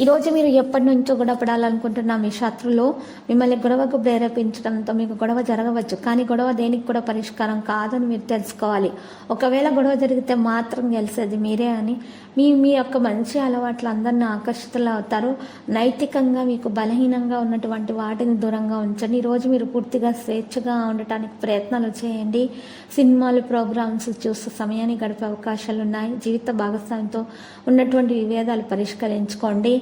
ఈరోజు మీరు ఎప్పటి నుంచో గొడవపడాలనుకుంటున్న మీ శత్రులు మిమ్మల్ని గొడవకు ప్రేరేపించడంతో మీకు గొడవ జరగవచ్చు. కానీ గొడవ దేనికి కూడా పరిష్కారం కాదని మీరు తెలుసుకోవాలి. ఒకవేళ గొడవ జరిగితే మాత్రం గెలిచేది మీరే అని మీ మీ యొక్క మంచి అలవాట్లు అందరిని ఆకర్షితులు అవుతారు. నైతికంగా మీకు బలహీనంగా ఉన్నటువంటి వాటిని దూరంగా ఉంచండి. ఈరోజు మీరు పూర్తిగా స్వేచ్ఛగా ఉండటానికి ప్రయత్నాలు చేయండి. సినిమాలు ప్రోగ్రామ్స్ చూస్తూ సమయాన్ని గడిపే అవకాశాలు ఉన్నాయి జీవిత భాగస్వామితో ఉన్నటువంటి విభేదాలు పరిష్కరించుకోండి.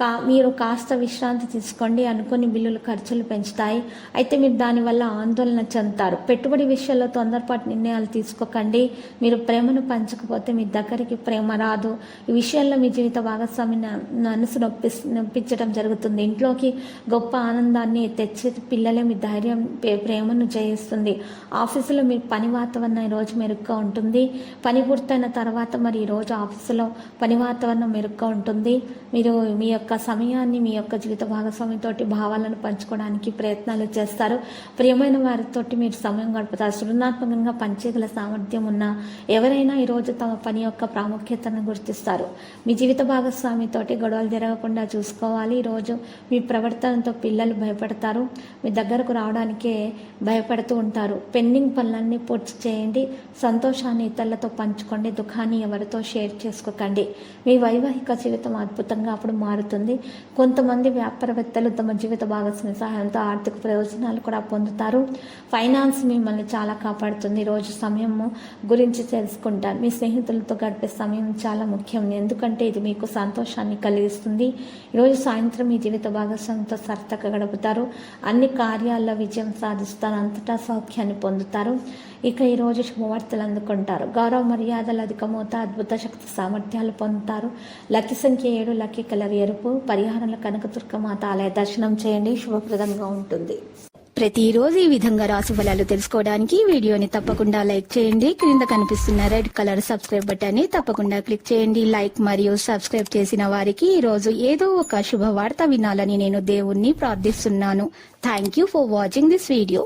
కా మీరు కాస్త విశ్రాంతి తీసుకోండి అనుకుని బిల్లులు ఖర్చులు పెంచుతాయి. అయితే మీరు దానివల్ల ఆందోళన చెందుతారు. పెట్టుబడి విషయంలో తొందరపాటు నిర్ణయాలు తీసుకోకండి. మీరు ప్రేమను పంచకపోతే మీ దగ్గరికి ప్రేమ రాదు. ఈ విషయంలో మీ జీవిత భాగస్వామిని మనసు నొప్పి నొప్పించడం జరుగుతుంది. ఇంట్లోకి గొప్ప ఆనందాన్ని తెచ్చే పిల్లలే మీ ధైర్యం ప్రే- ప్రేమను జయిస్తుంది. ఆఫీసులో మీ పని వాతావరణం ఈరోజు మెరుగ్గా ఉంటుంది. పని పూర్తయిన తర్వాత మరి ఈరోజు ఆఫీసులో పని వాతావరణం మెరుగ్గా ఉంటుంది. మీరు మీ యొక్క సమయాన్ని మీ యొక్క జీవిత భాగస్వామితోటి భావాలను పంచుకోవడానికి ప్రయత్నాలు చేస్తారు. ప్రియమైన వారితోటి మీరు సమయం గడుపుతారు. సృజనాత్మకంగా పనిచేయగల సామర్థ్యం ఉన్న ఎవరైనా ఈరోజు తమ పని యొక్క ప్రాముఖ్యతను గుర్తిస్తారు. మీ జీవిత భాగస్వామితోటి గొడవలు జరగకుండా చూసుకోవాలి. ఈరోజు మీ ప్రవర్తనతో పిల్లలు భయపడతారు. మీ దగ్గరకు రావడానికే భయపడుతూ ఉంటారు. పెండింగ్ పనులన్నీ పూర్తి చేయండి. సంతోషాన్ని ఇతరులతో పంచుకోండి. దుఃఖాన్ని ఎవరితో షేర్ చేసుకోకండి. మీ వైవాహిక జీవితం అద్భుతంగా అప్పుడు మారుతుంది. కొంతమంది వ్యాపారవేత్తలు తమ జీవిత భాగస్వామి సహాయంతో ఆర్థిక ప్రయోజనాలు కూడా పొందుతారు. ఫైనాన్స్ మిమ్మల్ని చాలా కాపాడుతుంది. రోజు సమయము గురించి తెలుసుకుంటారు. మీ స్నేహితులతో గడిపే సమయం చాలా ముఖ్యం. ఎందుకంటే ఇది మీకు సంతోషాన్ని కలిగిస్తుంది. ఈరోజు సాయంత్రం మీ జీవిత భాగస్వామితో సరదాగా గడుపుతారు. అన్ని కార్యాల్లో విజయం సాధిస్తారు. అంతటా సౌఖ్యాన్ని పొందుతారు. ఇక ఈరోజు శుభవార్తలు అందుకుంటారు. గౌరవ మర్యాదలు అధికమవుతా అద్భుత శక్తి సామర్థ్యాలు పొందుతారు. లక్కీ సంఖ్య ఏడు లక్కీ కలర్ ఎరుపు. పరిహారంలో కనకదుర్గ మాత ఆలయ దర్శనం చేయండి. శుభప్రదంగా ఉంటుంది. ప్రతిరోజు ఈ విధంగా రాశి ఫలాలు తెలుసుకోవడానికి వీడియోని తప్పకుండా లైక్ చేయండి. క్రింద కనిపిస్తున్న రెడ్ కలర్ సబ్స్క్రైబ్ బటన్ని తప్పకుండా క్లిక్ చేయండి. లైక్ మరియు సబ్స్క్రైబ్ చేసిన వారికి ఈ రోజు ఏదో ఒక శుభవార్త వినాలని నేను దేవుణ్ణి ప్రార్థిస్తున్నాను. Thank you for watching this video